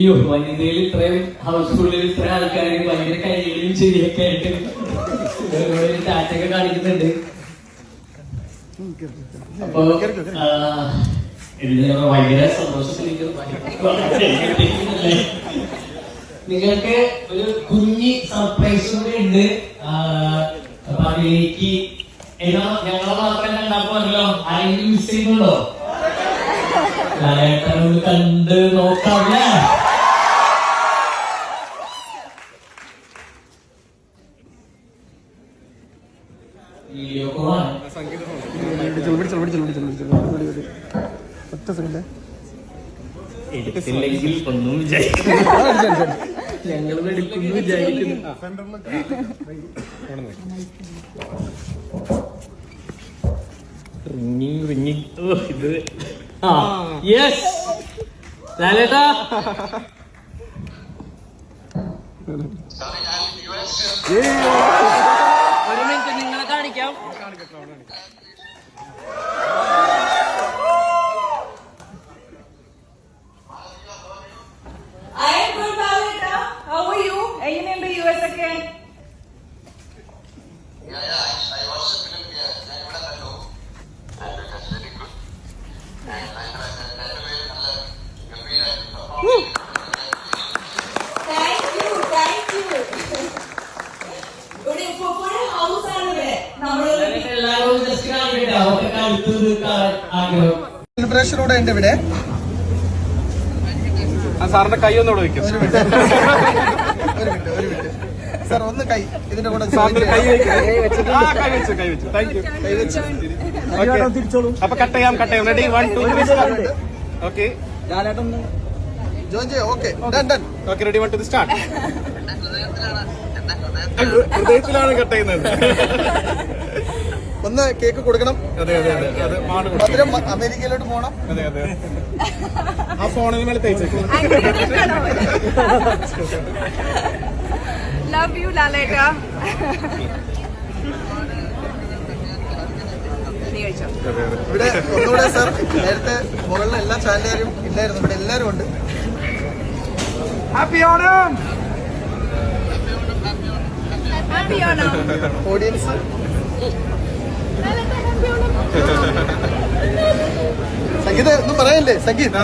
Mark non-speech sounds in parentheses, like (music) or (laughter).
അയ്യോ വനിതയിൽ ഇത്രയും ഹൗസ്ഫുള്ളിൽ ഇത്ര ആൾക്കാർ ഭയങ്കര കൈകളിലും ശരിയൊക്കെ ആയിട്ട് ടാറ്റൊക്കെ കാണിക്കുന്നുണ്ട്. അപ്പൊ ഭയങ്കര സന്തോഷത്തിലേക്ക് നിങ്ങൾക്ക് ഒരു കുഞ്ഞി സർപ്രൈസ് കൂടെ ഉണ്ട്. അപ്പൊ അതിലേക്ക് ഞങ്ങളെ മാത്രം കണ്ടാ പോരല്ലോ. ആരെങ്കിലും മിസ് ചെയ്യുന്നുണ്ടോ? കണ്ട് നോക്കാമല്ലേ ഒറ്റ സെക്കൻഡ് എടുത്തില്ലെങ്കിൽ ഒന്നും വിചാരിക്കും ഞങ്ങൾ എടുക്കുന്നു വിചാരിക്കുന്നു. റിങ്ങിങ് റിങ്ങിങ് ഓ ഇത്. ആ യെസ്. ലാലേട്ടാ. നിങ്ങളെ കാണിക്കാം I am good, Bhavita. How are you? എങ്ങനെയുണ്ട് യു എസ് ഒക്കെ Yeah, തീർക്കാൻ ആഗ്രഹം. സെലിബ്രേഷനോടെ ഉണ്ട് ഇവിടെ. ആ സാറിന്റെ കൈ ഒന്നുകൂടെ വെക്കും. ഒരു മിനിറ്റ്. ഒരു മിനിറ്റ് ഒരു മിനിറ്റ്. സാർ ഒന്ന് കൈ. ഇതിന്റെ കൂടെ അപ്പൊ കട്ട് ചെയ്യാം കട്ട് ചെയ്യാം. Ready one two three okay join ചെയ്യാം. Okay done done okay ready one two start ഹൃദയത്തിലാണ് cut ചെയ്യുന്നത്. (laughs) ഒന്ന് കേക്ക് കൊടുക്കണം. മധുരം അമേരിക്കയിലോട്ട് പോകണം അതെ അതെ. ആ ഫോണിന് മേലെ തേച്ചേക്കും ലവ് യു ലാലേട്ട. ഇവിടെ ഒന്നുകൂടെ സാർ നേരത്തെ മുകളിലെ എല്ലാ ചാനലുകാരും ഇല്ലായിരുന്നു. ഇവിടെ എല്ലാവരും ഉണ്ട്. ഹാപ്പി ഓണം ഓഡിയൻസ് സംഗീത ഒന്നും പറയല്ലേ? സംഗീത്